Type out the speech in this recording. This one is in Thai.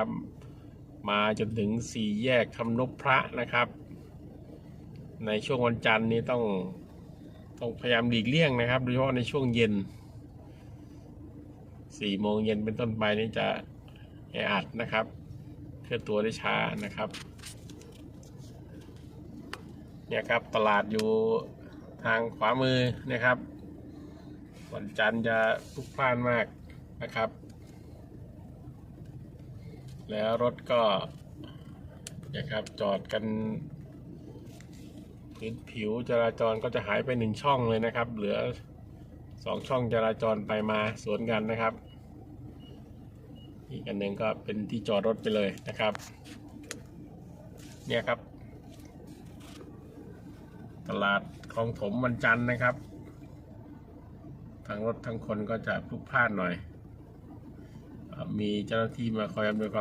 ครับมาจนถึงสี่แยกคำนบพระนะครับ ในช่วงวันจันทร์นี้ต้องต้องพยายามหลีกเลี่ยงนะครับโดยเฉพาะในช่วงเย็นสี่โมงเย็นเป็นต้นไปนี่จะแออัดนะครับ เคลื่อนตัวได้ช้านะครับ เนี่ยครับตลาดอยู่ทางขวามือนะครับ วันจันทร์จะพลุกพล่านมากนะครับ แล้วรถก็นะครับจอดกันพื้นผิวจราจรก็จะหายไปหนึ่งช่องเลยนะครับ เหลือสองช่องจราจรไปมาสวนกันนะครับ อีกอันหนึ่งก็เป็นที่จอดรถไปเลยนะครับ เนี่ยครับ ตลาดคลองถมวันจันทร์นะครับ ทั้งรถทั้งคนก็จะพลุกพล่านหน่อย มีเจ้าหน้าที่มาคอยอำนวยความ